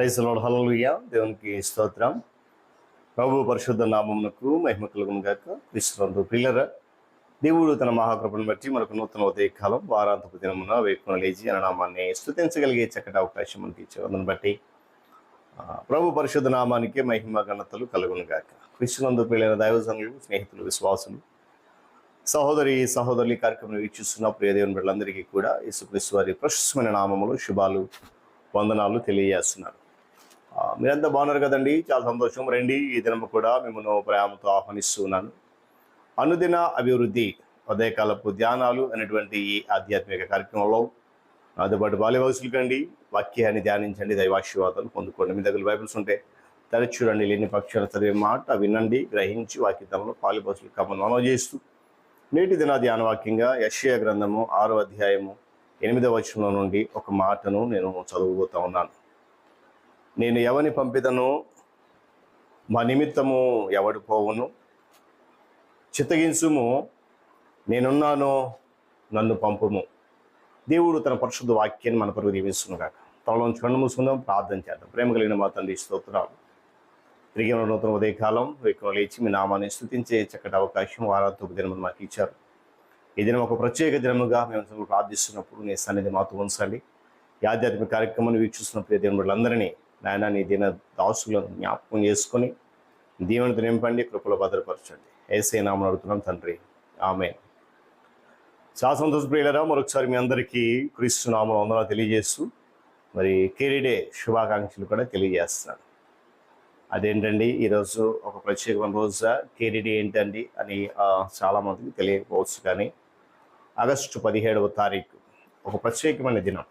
Praise load దేవునికి స్తోత్రం. ప్రభు పరిశుద్ధ నామమునకు మహిమ కలుగును గాక. విశ్వంతు పిల్లర దేవుడు తన మహాకృపను బట్టి మనకు నూతన ఉదయ కాలం వారాంతపు దినమున వేకున లేచి అన్న నామాన్ని చక్కటి అవకాశం మనకి ఇచ్చేవాళ్ళని బట్టి ప్రభు పరిశుద్ధ నామానికి మహిమ ఘనతలు కలుగును గాక. విశ్వనందు పిల్లల దైవజనులు స్నేహితులు విశ్వాసులు సహోదరి సహోదరులు కార్యక్రమం వీక్షిస్తున్న ప్రియ దేవుని బిడ్డలందరికీ కూడా యేసుక్రీస్తు వారి ప్రశస్తమైన నామములు శుభాలు వందనాలు తెలియజేస్తున్నారు. మీరంతా బాగున్నారు కదండి. చాలా సంతోషం. రండి ఈ దినము కూడా మిమ్మల్ని ప్రేమతో ఆహ్వానిస్తున్నాను. అనుదిన అభివృద్ధి ఉదయకాలపు ధ్యానాలు అనేటువంటి ఈ ఆధ్యాత్మిక కార్యక్రమంలో నాతో పాటు బాల్యవాసులు కండి వాక్యాన్ని ధ్యానించండి దైవాశీర్వాదాలు పొందుకోండి. మీ దగ్గర బైబిల్స్ ఉంటే తరచి లేని పక్షాలు చదివే మాట వినండి గ్రహించి వాక్యతంలో పాలిబోసులు కమ్మను మనవ చేస్తూ నేటి దిన ధ్యాన వాక్యంగా యశ్య గ్రంథము ఆరో అధ్యాయము ఎనిమిదవ వచనం నుండి ఒక మాటను నేను చదువుబోతా ఉన్నాను. నేను ఎవని పంపిదను? మా నిమిత్తము ఎవడు పోవును? చిత్తగించుము నేనున్నాను నన్ను పంపుము. దేవుడు తన పరిశుద్ధ వాక్యాన్ని మన పరుగు దీవిస్తున్నాక తమలోంచి కన్ను మూసుకుందాం ప్రార్థన చేద్దాం. ప్రేమ కలిగిన మా తండ్రి స్తోత్రాలు. తిరిగి ఉన్న నూతన ఉదయకాలం వేకువ లేచి మీ నామాన్ని స్థుతించే చక్కటి అవకాశం వారాంతపు దినమును మాకు ఇచ్చారు. ఈ దినం ఒక ప్రత్యేక దినముగా మేము ప్రార్థిస్తున్నప్పుడు నీ సన్నిధి మాతో ఉంచండి. ఈ ఆధ్యాత్మిక కార్యక్రమాన్ని వీక్షిస్తున్న ప్రియ దేవుళ్ళందరినీ నాయన నీ దిన దాసులను జ్ఞాపకం చేసుకొని దీవెనతో నింపండి కృపలో భద్రపరచండి. ఏసే నామను అడుగుతున్నాం తండ్రి. ఆమె చాలా సంతోష ప్రియులరా మరొకసారి మీ అందరికీ క్రీస్తు నామం వందన తెలియజేస్తూ మరి కెరీడే శుభాకాంక్షలు కూడా తెలియజేస్తున్నాను. అదేంటండి ఈరోజు ఒక ప్రత్యేకమైన రోజు కేరీడే ఏంటండి అని చాలామందికి చాలా మందికి తెలియకపోవచ్చు కానీ ఆగస్టు పదిహేడవ తారీఖు ఒక ప్రత్యేకమైన దినం.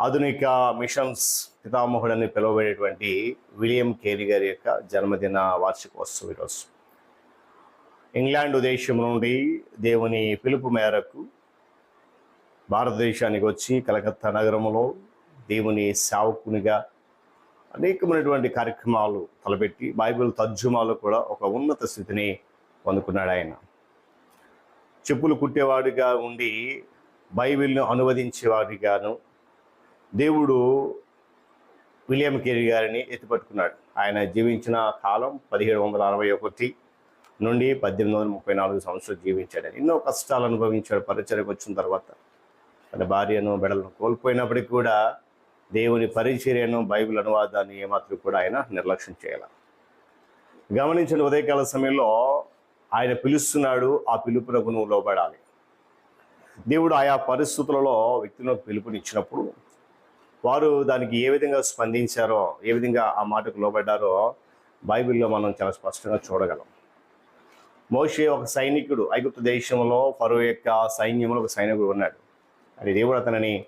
ఆధునిక మిషన్స్ పితామహుడని పిలువబడేటువంటి విలియం కేరీ గారి యొక్క జన్మదిన వార్షికోత్సవం ఈరోజు. ఇంగ్లాండ్ దేశం నుండి దేవుని పిలుపు మేరకు భారతదేశానికి వచ్చి కలకత్తా నగరంలో దేవుని సేవకునిగా అనేకమైనటువంటి కార్యక్రమాలు తలపెట్టి బైబిల్ తర్జుమాలో కూడా ఒక ఉన్నత స్థితిని పొందుకున్నాడు ఆయన. చెప్పులు కుట్టేవాడిగా ఉండి బైబిల్ను అనువదించేవాడిగాను దేవుడు విలియం కేరీ గారిని ఎత్తిపట్టుకున్నాడు. ఆయన జీవించిన కాలం పదిహేడు వందల అరవై ఒకటి నుండి పద్దెనిమిది వందల ముప్పై నాలుగు సంవత్సరాలు జీవించాడు ఎన్నో కష్టాలు అనుభవించాడు పరిచర్యకు వచ్చిన తర్వాత. తన భార్యను బిడలను కోల్పోయినప్పటికీ కూడా దేవుని పరిచర్యను బైబిల్ అనువాదాన్ని ఏమాత్రం కూడా ఆయన నిర్లక్ష్యం చేయాల. గమనించిన ఉదయకాల సమయంలో ఆయన పిలుస్తున్నాడు ఆ పిలుపునకు నువ్వు లోబడాలి. దేవుడు ఆయా పరిస్థితులలో వ్యక్తులకు పిలుపునిచ్చినప్పుడు వారు దానికి ఏ విధంగా స్పందించారో ఏ విధంగా ఆ మాటకు లోబడ్డారో బైబిల్లో మనం చాలా స్పష్టంగా చూడగలం. మోషే ఒక సైనికుడు. ఐగుప్తు దేశంలో ఫరో యొక్క సైన్యంలో ఒక సైనికుడు ఉన్నాడు. అది దేవుడు అతనిని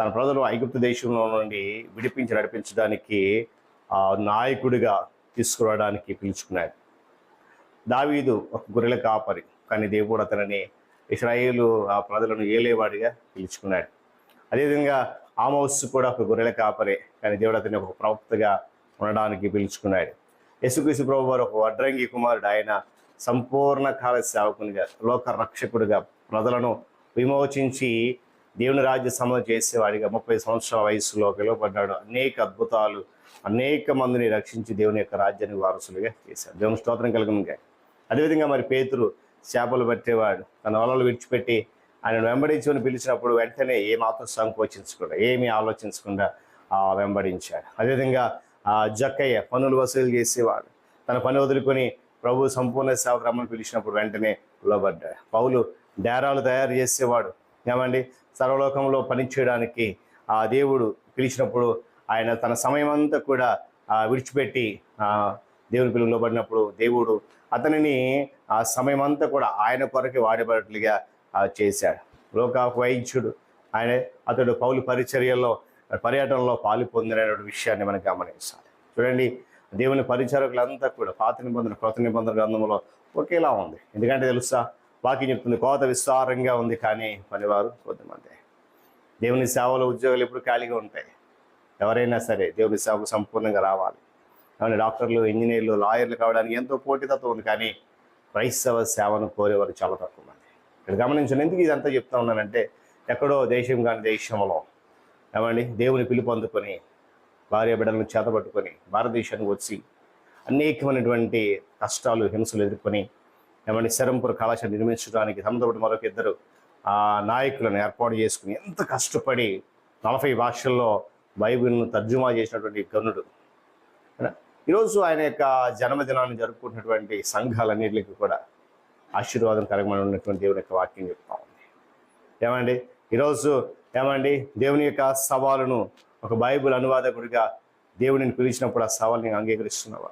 తన ప్రజలు ఐగుప్తు దేశంలో నుండి విడిపించి నడిపించడానికి ఆ నాయకుడిగా తీసుకురావడానికి పిలుచుకున్నాడు. దావీదు ఒక గొర్రెల కాపరి. కానీ దేవుడు అతనిని ఇస్రాయేలు ఆ ప్రజలను ఏలేవాడిగా పిలుచుకున్నాడు. అదేవిధంగా ఆమోస్ కూడా ఒక గొర్రెల కాపరే కానీ దేవుడు అతన్ని ఒక ప్రవక్తగా ఉండడానికి పిలుచుకున్నాడు. యేసుక్రీస్తు ప్రభు వారు ఒక వడ్రంగి కుమారుడు. ఆయన సంపూర్ణ కాల సేవకునిగా లోక రక్షకుడిగా ప్రజలను విమోచించి దేవుని రాజ్య సమ చేసేవాడిగా ముప్పై సంవత్సరాల వయసులో పిలువబడ్డాడు. అనేక అద్భుతాలు అనేక మందిని రక్షించి దేవుని యొక్క రాజ్యాన్ని వారసులుగా చేశాడు. దేవుని స్తోత్రం కలుగునుగా అదేవిధంగా మరి పేతురు చేపలు పట్టేవాడు. తన వలలు విడిచిపెట్టి ఆయన వెంబడించుకొని పిలిచినప్పుడు వెంటనే ఏ మాత్రం సంకోచించకుండా ఏమీ ఆలోచించకుండా వెంబడించాడు. అదేవిధంగా జక్కయ్య పనులు వసూలు చేసేవాడు. తన పని వదులుకొని ప్రభు సంపూర్ణ సేవకు రమ్మని పిలిచినప్పుడు వెంటనే లోబడ్డాడు. పౌలు డేరాలు తయారు చేసేవాడు. ఏమండి? సర్వలోకంలో పనిచేయడానికి ఆ దేవుడు పిలిచినప్పుడు ఆయన తన సమయం అంతా కూడా విడిచిపెట్టి దేవుడు దేవుని పడినప్పుడు దేవుడు అతనిని ఆ సమయం అంతా కూడా ఆయన కొరకే వాడబడట్లుగా చేశాడు. లోక వైద్యుడు ఆయన అతడు పౌలు పరిచర్యల్లో పర్యటనలో పాలు పొందినటువంటి విషయాన్ని మనం గమనించాలి. చూడండి దేవుని పరిచారకులంతా కూడా పాత నిబంధన కొత్త నిబంధన గ్రంథంలో ఒకేలా ఉంది. ఎందుకంటే తెలుసా? వాక్యం చెప్తుంది కోత విస్తారంగా ఉంది కానీ పనివారు కొద్దిమంది దేవుని సేవలో ఉద్యోగాలు ఎప్పుడు ఖాళీగా ఉంటాయి? ఎవరైనా సరే దేవుని సేవకు సంపూర్ణంగా రావాలి. కానీ డాక్టర్లు ఇంజనీర్లు లాయర్లు కావడానికి ఎంతో పోటీతత్వం ఉంది కానీ క్రైస్తవ సేవను కోరేవారు చాలా తక్కువ మంది. ఇక్కడ గమనించండి ఎందుకు ఇదంతా చెప్తా ఉన్నానంటే ఎక్కడో దేశం కాని దేశంలో ఏమండి దేవుని పిలుపు అందుకొని భార్య బిడ్డలను చేతపట్టుకొని భారతదేశానికి వచ్చి అనేకమైనటువంటి కష్టాలు హింసలు ఎదుర్కొని ఏమంటే శరంపుర కళాశాల నిర్మించడానికి తమతో మరొక ఇద్దరు ఆ నాయకులను ఏర్పాటు చేసుకుని ఎంత కష్టపడి నలభై భాషల్లో బైబిల్ను తర్జుమా చేసినటువంటి గనుడు. ఈరోజు ఆయన యొక్క జన్మదినాన్ని జరుపుకుంటున్నటువంటి సంఘాలన్నింటికి కూడా ఆశీర్వాదం కలగమని ఉన్నటువంటి దేవుని యొక్క వాక్యం చెప్తా ఉంది. ఏమండి? ఈరోజు ఏమండి? దేవుని యొక్క సవాలును ఒక బైబిల్ అనువాదకుడిగా దేవుడిని పిలిచినప్పుడు ఆ సవాల్ అంగీకరిస్తున్నావా?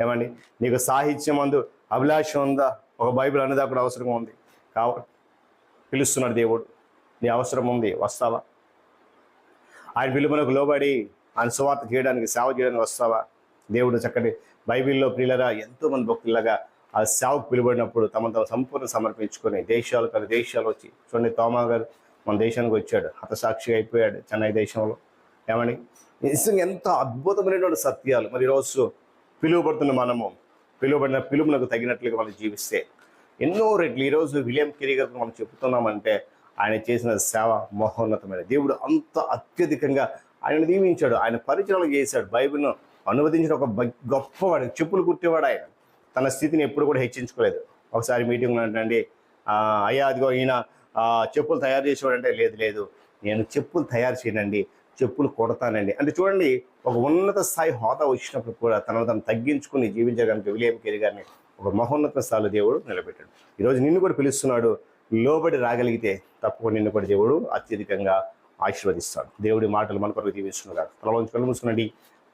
ఏమండి? నీకు సాహిత్యం అందు అభిలాష ఉందా? ఒక బైబిల్ అనువాదకుడు అవసరం ఉంది. కావ పిలుస్తున్నాడు దేవుడు. నీ అవసరం ఉంది. వస్తావా? ఆయన పిలుపునకు లోబడి ఆయన సువార్త చేయడానికి సేవ చేయడానికి వస్తావా? దేవుడు చక్కటి బైబిల్లో ప్రియులరా ఎంతో మంది భక్తులగా ఆ సేవకు పిలువడినప్పుడు తమ తమ సంపూర్ణ సమర్పించుకొని దేశాలు కానీ దేశాలు వచ్చి చూడండి తోమా గారు మన దేశానికి వచ్చాడు హతసాక్షిగా అయిపోయాడు చెన్నై దేశంలో. ఏమని నిజంగా ఎంత అద్భుతమైనటువంటి సత్యాలు. మరి ఈరోజు పిలువబడుతున్న మనము పిలువబడిన పిలుపునకు తగినట్లుగా మనం జీవిస్తే ఎన్నో రెట్లు. ఈరోజు విలియం కిరీ గారికి మనం చెప్తున్నామంటే ఆయన చేసిన సేవ మహోన్నతమైన దేవుడు అంత అత్యధికంగా ఆయన దీవించాడు ఆయన పరిచయం చేశాడు. బైబిల్ను అనువదించిన ఒక గొప్పవాడు చెప్పులు కుట్టేవాడు ఆయన. తన స్థితిని ఎప్పుడు కూడా హెచ్చించుకోలేదు. ఒకసారి మీటింగ్లో అంటే అయ్యా అదిగో ఈయన చెప్పులు తయారు చేసేవాడంటే లేదు లేదు. నేను చెప్పులు తయారు చేయనండి చెప్పులు కొడతానండి. అంటే చూడండి ఒక ఉన్నత స్థాయి హోదా వచ్చినప్పుడు కూడా తనను తను తగ్గించుకుని జీవించడానికి విలియం కేరి గారిని ఒక మహోన్నత స్థాయిలో దేవుడు నిలబెట్టాడు. ఈరోజు నిన్ను కూడా పిలుస్తున్నాడు. లోబడి రాగలిగితే తప్పకుండా నిన్ను కూడా దేవుడు అత్యధికంగా ఆశీర్వదిస్తాడు. దేవుడి మాటలు మన కొరకు జీవిస్తున్నాడు తలలోంచి కళ్ళు మూసుకునండి.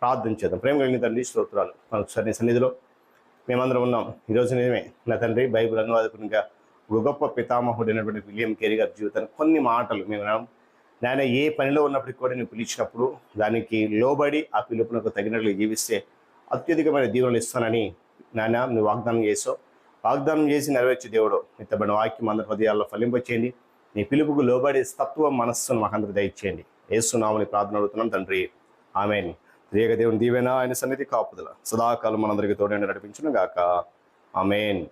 ప్రార్థన చేద్దాం. ప్రేమ కలిగిన తండ్రి స్తోత్రాలు. మనకు సరైన సన్నిధిలో మేమందరం ఉన్నాం. ఈరోజు నిజమే. నా తండ్రి బైబిల్ అనువాదకునిగా ఒక గొప్ప పితామహుడైనటువంటి విలియం కేరీ గారి జీవితాన్ని కొన్ని మాటలు మేము నాయన ఏ పనిలో ఉన్నప్పటికీ కూడా నువ్వు పిలిచినప్పుడు దానికి లోబడి ఆ పిలుపునకు తగినట్లు జీవిస్తే అత్యధికమైన దీవెనలు ఇస్తానని నాయన నువ్వు వాగ్దానం చేసావు. వాగ్దానం చేసి నెరవేర్చే దేవుడు. ఇతబడిన వాక్యం అందరి హృదయాల్లో ఫలింపచేయండి. నీ పిలుపుకు లోబడి తత్వ మనస్సును మాకందరికి దయచేయండి. ఏసునామని ప్రార్థన అడుగుతున్నాం తండ్రి. ఆమెని. రేగ దేవుని దీవెన ఆయన సన్నిధి కాపుదల. సదాకాలం మనందరికీ తోడైన నడిపించును గాక ఆమెన్.